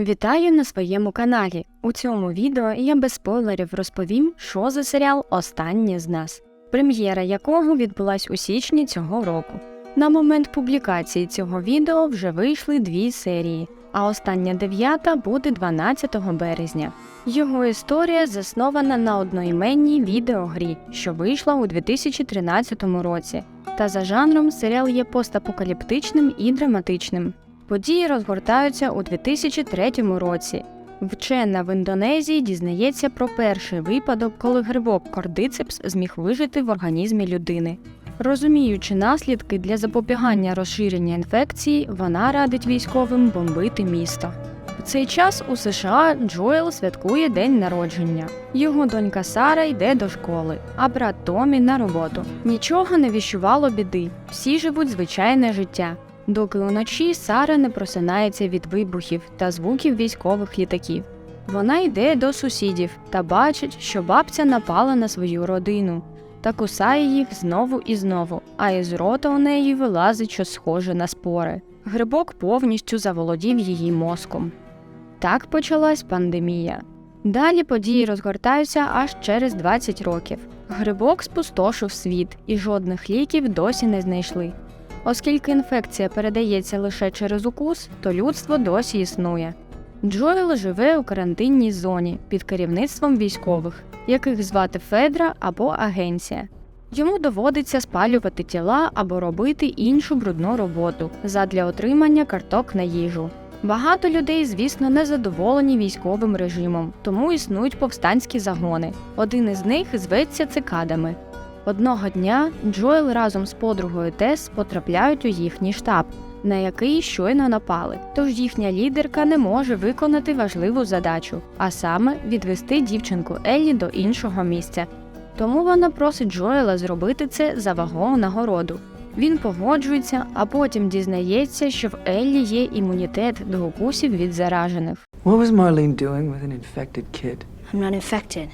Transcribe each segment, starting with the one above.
Вітаю на своєму каналі. У цьому відео я без спойлерів розповім, що за серіал Останнє з нас, прем'єра якого відбулась у січні цього року. На момент публікації цього відео вже вийшли дві серії, а остання дев'ята буде 12 березня. Його історія заснована на одноіменній відеогрі, що вийшла у 2013 році. Та за жанром серіал є постапокаліптичним і драматичним. Події розгортаються у 2003 році. Вчена в Індонезії дізнається про перший випадок, коли грибок кордицепс зміг вижити в організмі людини. Розуміючи наслідки для запобігання розширення інфекції, вона радить військовим бомбити місто. В цей час у США Джоел святкує день народження. Його донька Сара йде до школи, а брат Томі на роботу. Нічого не віщувало біди, всі живуть звичайне життя. Доки уночі Сара не просинається від вибухів та звуків військових літаків. Вона йде до сусідів та бачить, що бабця напала на свою родину та кусає їх знову і знову, а із рота у неї вилазить щось схоже на спори. Грибок повністю заволодів її мозком. Так почалась пандемія. Далі події розгортаються аж через 20 років. Грибок спустошив світ, і жодних ліків досі не знайшли. Оскільки інфекція передається лише через укус, то людство досі існує. Джоел живе у карантинній зоні під керівництвом військових, яких звати Федра або агенція. Йому доводиться спалювати тіла або робити іншу брудну роботу задля отримання карток на їжу. Багато людей, звісно, не задоволені військовим режимом, тому існують повстанські загони. Один із них зветься цикадами. Одного дня Джоел разом з подругою Тес потрапляють у їхній штаб, на який щойно напали. Тож їхня лідерка не може виконати важливу задачу, а саме відвести дівчинку Еллі до іншого місця. Тому вона просить Джоела зробити це за вагому нагороду. Він погоджується, а потім дізнається, що в Еллі є імунітет до укусів від заражених. What was Marlene doing with an infected kid? I'm not infected.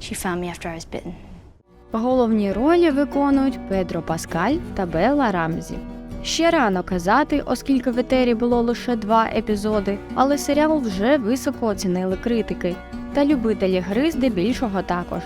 She found me after I was bitten. Головні ролі виконують Педро Паскаль та Белла Рамзі. Ще рано казати, оскільки в етері було лише два епізоди, але серіал вже високо оцінили критики, та любителі гри здебільшого також.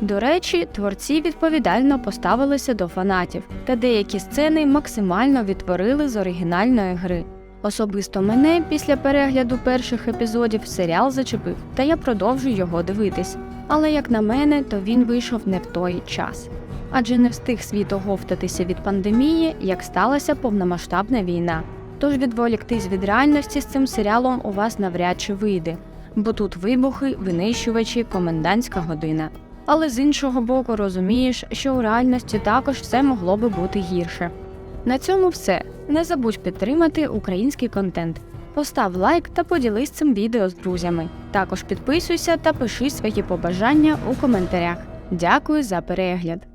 До речі, творці відповідально поставилися до фанатів, та деякі сцени максимально відтворили з оригінальної гри. Особисто мене після перегляду перших епізодів серіал зачепив, та я продовжую його дивитись. Але як на мене, то він вийшов не в той час. Адже не встиг світ оговтатися від пандемії, як сталася повномасштабна війна. Тож відволіктись від реальності з цим серіалом у вас навряд чи вийде, бо тут вибухи, винищувачі, комендантська година. Але з іншого боку розумієш, що у реальності також все могло би бути гірше. На цьому все. Не забудь підтримати український контент. Постав лайк та поділись цим відео з друзями. Також підписуйся та пиши свої побажання у коментарях. Дякую за перегляд!